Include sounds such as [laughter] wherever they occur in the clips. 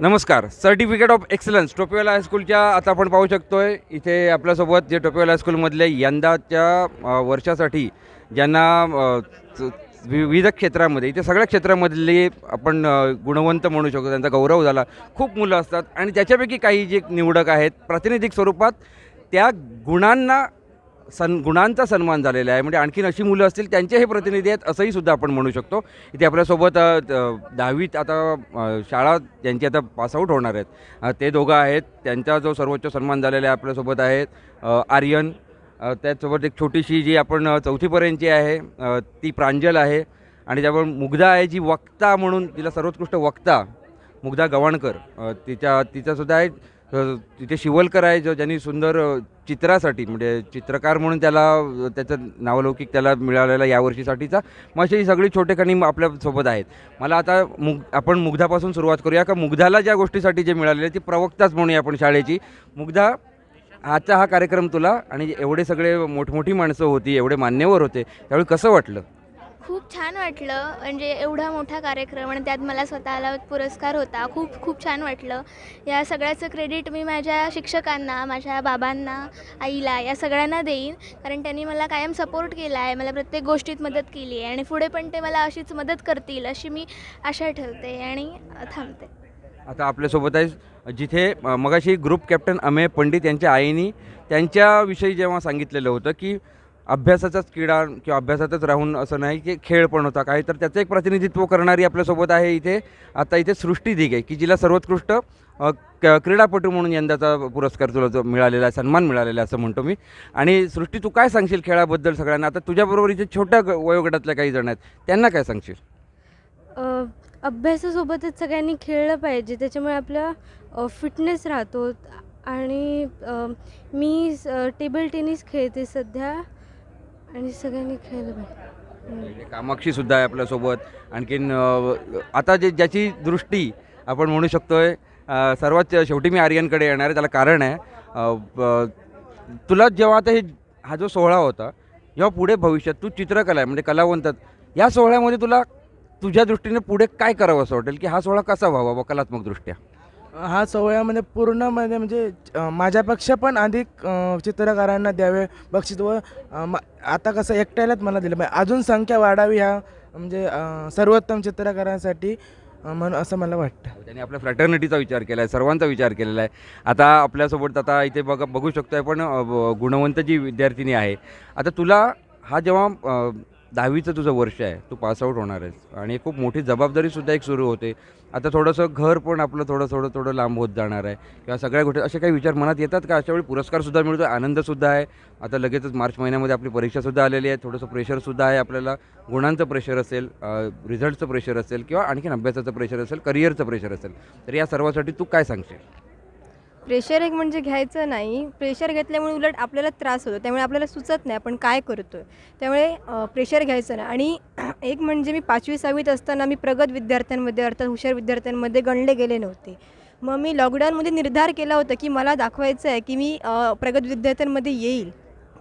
नमस्कार. Certificate of excellence टोपेवाला हायस्कूलच्या आता आपण पाहू शकतो आहे इथे आपल्यासोबत जे टोपेवाला हायस्कूलमधले यंदाच्या वर्षासाठी ज्यांना च- विविध क्षेत्रामध्ये इथे सगळ्या क्षेत्रामधले आपण गुणवंत म्हणू शकतो. त्यांचा गौरव झाला. खूप मुलं असतात. आणि त्याच्यापैकी काही जे निवडक आहेत प्रातिनिधिक स्वरूपात त्या गुणांना सन गुणांचा सन्मान झालेला आहे. म्हणजे आणखीन अशी मुलं असतील त्यांचे हे प्रतिनिधी आहेत असंही सुद्धा आपण म्हणू शकतो. इथे आपल्यासोबत दहावीत आता शाळा ज्यांची आता पासआउट होणार आहेत. ते दोघं आहेत. त्यांचा जो सर्वोच्च सन्मान झालेला आहे आपल्यासोबत आहेत आर्यन. त्याचसोबत एक छोटीशी जी आपण चौथीपर्यंतची आहे ती प्रांजल आहे. आणि त्याबरोबर मुग्धा आहे जी वक्ता म्हणून तिला सर्वोत्कृष्ट वक्ता मुग्धा गवाणकर. तिच्या तिचासुद्धा आहे. तिथे शिवलकर आहे जो ज्यांनी सुंदर चित्रासाठी म्हणजे चित्रकार म्हणून त्याला त्याचं नावलौकिक त्याला मिळालेला यावर्षीसाठीचा मग अशी सगळी छोटेखानी आपल्यासोबत आहेत. मला आता मुग आपण मुग्धापासून सुरुवात करूया. का मुग्धाला ज्या गोष्टीसाठी जे मिळालेले ती प्रवक्ताच म्हणूया आपण शाळेची. मुग्धा आजचा हा कार्यक्रम तुला आणि एवढे सगळे मोठमोठी माणसं होती एवढे मान्यवर होते त्यावेळी कसं वाटलं? खूप छान वाटलं. म्हणजे एवढा मोठा कार्यक्रम आणि त्यात मला स्वतःला एक पुरस्कार होता. खूप खूप छान वाटलं. या सगळ्याचं क्रेडिट मी माझ्या शिक्षकांना माझ्या बाबांना आईला या सगळ्यांना देईन. कारण त्यांनी मला कायम सपोर्ट केला आहे मला प्रत्येक गोष्टीत मदत केली आहे आणि पुढे पण ते मला अशीच मदत करतील अशी मी आशा ठेवते आणि थांबते. आता आपल्यासोबत आहे जिथे मगाशी ग्रुप कॅप्टन अमेय पंडित यांच्या आईनी त्यांच्याविषयी जेव्हा सांगितलेलं होतं की अभ्यासाचाच क्रीडा किंवा अभ्यासातच राहून असं नाही की खेळ पण होता. काही तर त्याचं एक प्रतिनिधित्व करणारी आपल्यासोबत आहे इथे. आता इथे सृष्टी दिघे की जिला सर्वोत्कृष्ट क- क्रीडापटू म्हणून यंदाचा पुरस्कार तुला जो मिळालेला आहे सन्मान मिळालेला आहे असं म्हणतो मी. आणि सृष्टी तू काय सांगशील खेळाबद्दल सगळ्यांना? आता तुझ्याबरोबर इथे छोट्या ग- वयोगटातल्या काही जण आहेत त्यांना काय सांगशील? अभ्यासासोबतच सगळ्यांनी खेळलं पाहिजे त्याच्यामुळे आपला फिटनेस राहतो. आणि मी स- टेबल टेनिस खेळते सध्या. आणि सगळ्यांनी खेळलं पाहिजे म्हणजे कामाक्षी सुद्धा आहे आपल्यासोबत. आणखीन आता जे ज्याची दृष्टी आपण म्हणू शकतोय सर्वात शेवटी मी आर्यनकडे येणार आहे त्याला कारण आहे तुला जेव्हा आता हे हा जो सोहळा होता जेव्हा पुढे भविष्यात तू चित्रकला आहे म्हणजे कलावंतात या सोहळ्यामध्ये तुला तुझ्या दृष्टीने पुढे काय करावं असं वाटेल? की हा सोहळा कसा व्हावा कलात्मकदृष्ट्या हा सोहळ्यामध्ये म्हणजे पूर्णमध्ये म्हणजे-, म्हणजे अ, माझ्यापेक्षा पण अधिक चित्रकारांना द्यावे. बक्षीस व आता कसं एकट्यालाच मला दिलं पाहिजे. अजून संख्या वाढावी ह्या म्हणजे सर्वोत्तम चित्रकारांसाठी म्हणून असं मला वाटतं. त्यांनी आपल्या फ्रॅटर्निटीचा विचार केला आहे सर्वांचा विचार केलेला आहे. आता आपल्यासोबत आता इथे बघ बघू शकतो आहे पण गुणवंत जी विद्यार्थिनी आहे. आता तुला हा जेव्हा दहावीचं तुझं वर्ष आहे. तू पासआउट होणार आहेस. आणि खूप मोठी जबाबदारीसुद्धा एक सुरू होते. आता थोडंसं घर पण आपलं थोडं थोडं थोडं लांब होत जाणार आहे. किंवा सगळ्या गोष्टी असे काही विचार मनात येतात का? अशा वेळी पुरस्कारसुद्धा मिळतो. आनंदसुद्धा आहे. आता लगेचच मार्च महिन्यामध्ये आपली परीक्षासुद्धा आलेली आहे. थोडंसं प्रेशरसुद्धा आहे आपल्याला. गुणांचं प्रेशर असेल रिझल्टचं प्रेशर असेल किंवा आणखीन अभ्यासाचं प्रेशर असेल करिअरचं प्रेशर असेल. तर या सर्वासाठी तू काय सांगशील? प्रेशर एक म्हणजे घ्यायचं नाही. प्रेशर घेतल्यामुळे उलट आपल्याला त्रास होतो. त्यामुळे आपल्याला सुचत नाही आपण काय करतो आहे त्यामुळे प्रेशर घ्यायचं नाही. आणि [clears throat] एक म्हणजे मी पाचवी सहावीत असताना मी प्रगत विद्यार्थ्यांमध्ये अर्थात हुशार विद्यार्थ्यांमध्ये गणले गेले नव्हते. मग मी लॉकडाऊनमध्ये निर्धार केला होता की मला दाखवायचं आहे की मी प्रगत विद्यार्थ्यांमध्ये येईल.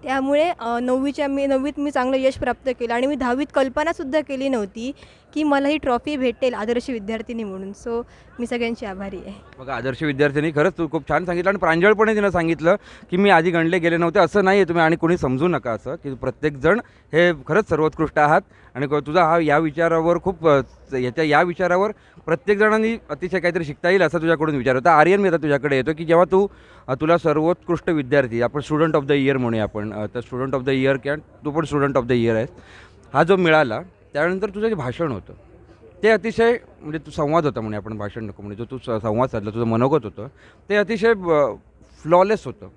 त्यामुळे नववीच्या मी नववीत मी चांगलं यश प्राप्त केलं. आणि मी दहावीत कल्पनासुद्धा केली नव्हती की मला ही ट्रॉफी भेटेल आदर्श विद्यार्थिनी म्हणून. सो मी सगळ्यांची आभारी आहे. बघा आदर्श विद्यार्थिनी खरंच तू खूप छान सांगितलं आणि प्रांजळपणे तिनं सांगितलं की मी आधी गणले गेले नव्हते. असं नाही आहे तुम्ही आणि कोणी समजू नका असं की प्रत्येकजण हे खरंच सर्वोत्कृष्ट आहात. आणि तुझा हा या विचारावर खूप याच्या या विचारावर प्रत्येक जणांनी अतिशय काहीतरी शिकता येईल असा तुझ्याकडून विचार होता आर्यन मी आता तुझ्याकडे येतो की जेव्हा तू तुला सर्वोत्कृष्ट विद्यार्थी आपण स्टुडंट ऑफ द इयर म्हणूया आपण तर student of the year can तू पण स्टुडंट ऑफ द इयर आहेस. हा जो मिळाला त्यानंतर तुझं जे भाषण होतं ते अतिशय म्हणजे तू संवाद होता म्हणे आपण भाषण नको म्हणजे जो तू संवाद साधला तुझं मनोगत होतं ते अतिशय फ्लॉलेस होतं.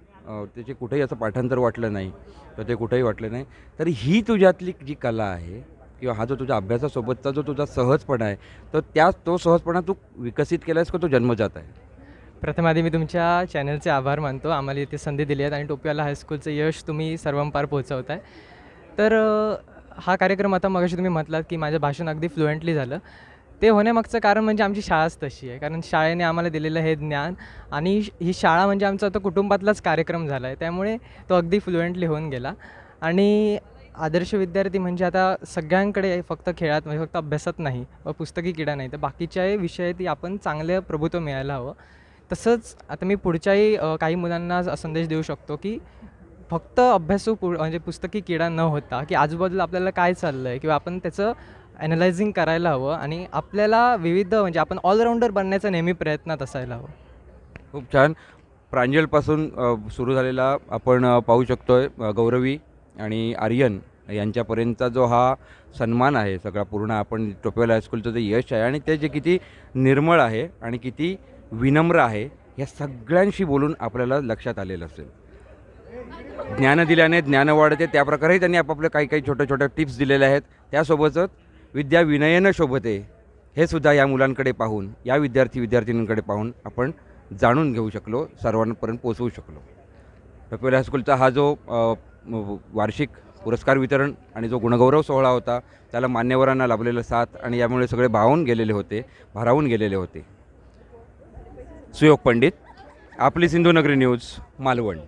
त्याचे कुठेही असं पाठांतर वाटलं नाही तर ते कुठेही वाटलं नाही. तर ही तुझ्यातली जी कला आहे किंवा हा जो तुझ्या अभ्यासासोबतचा जो तुझा सहजपणा आहे तर त्या तो सहजपणा तू विकसित केला आहेस का तो जन्मजात आहे? प्रथम आधी मी तुमच्या चॅनलचे आभार मानतो. आम्हाला इथे संधी दिली आहेत आणि टोपियाला हायस्कूलचं यश तुम्ही सर्वांपार पोहोचवत आहे तर हा कार्यक्रम आता मगाशी तुम्ही म्हटलात की माझं भाषण अगदी फ्लुएंटली झालं. ते होण्यामागचं कारण म्हणजे आमची शाळाच तशी आहे. कारण शाळेने आम्हाला दिलेलं हे ज्ञान आणि ही शाळा म्हणजे आमचा आता कुटुंबातलाच कार्यक्रम झाला आहे त्यामुळे तो अगदी फ्लुएंटली होऊन गेला. आणि आदर्श विद्यार्थी म्हणजे आता सगळ्यांकडे फक्त खेळात म्हणजे फक्त अभ्यासात नाही व पुस्तकी किडा नाही तर बाकीच्याही विषयातही आपण चांगलं प्रभुत्व मिळायला हवं. तसंच आता मी पुढच्याही काही मुलांना संदेश देऊ शकतो की फक्त अभ्यासू पु म्हणजे पुस्तकी किडा न होता की आजूबाजूला आपल्याला काय चाललं आहे किंवा आपण त्याचं ॲनालायझिंग करायला हवं आणि आपल्याला विविध म्हणजे आपण ऑलराऊंडर बनण्याचा नेहमी प्रयत्नात असायला हवं. खूप छान. प्रांजलपासून सुरू झालेला आपण पाहू शकतो आहे गौरवी आणि आर्यन यांच्यापर्यंतचा जो हा सन्मान आहे सगळा पूर्ण आपण टोपेल हायस्कूलचं जे यश आहे आणि ते जे किती निर्मळ आहे आणि किती विनम्र आहे या सगळ्यांशी बोलून आपल्याला लक्षात आलेलं असेल. ज्ञान दिल्याने ज्ञान वाढते त्याप्रकारेही त्यांनी आपापल्या काही काही छोट्या छोट्या टिप्स दिलेल्या आहेत. त्यासोबतच विद्या विनयनं शोभते हे सुद्धा या मुलांकडे पाहून या विद्यार्थी विद्यार्थिनींकडे पाहून आपण जाणून घेऊ शकलो सर्वांपर्यंत पोचवू शकलो. टोपेवाला हायस्कूलचा हा जो वार्षिक पुरस्कार वितरण आणि जो गुणगौरव सोहळा होता त्याला मान्यवरांना लाभलेलं साथ आणि यामुळे सगळे भावून गेलेले होते भारावून गेलेले होते. सुयोग पंडित आपली सिंधुनगरी न्यूज मालवण.